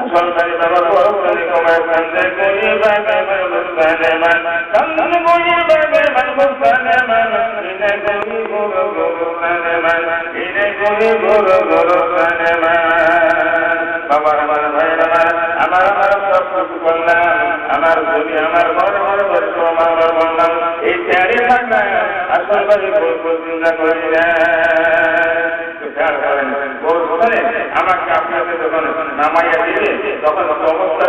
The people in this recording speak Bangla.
কবরে কান্দে করি আমার মান কান্দে করি বাবা আমার মান ইনে করি বাবা আমার ভাই আমার আমার আমার সব কিছু করলাম আমার জমি আমার ঘর সব আমার বললাম এই চারি থাকা আসল বাড়ি চিন্তা করি না করেন আমাকে আপনাদের যখন নামাইয়া দিলে তখন অবস্থা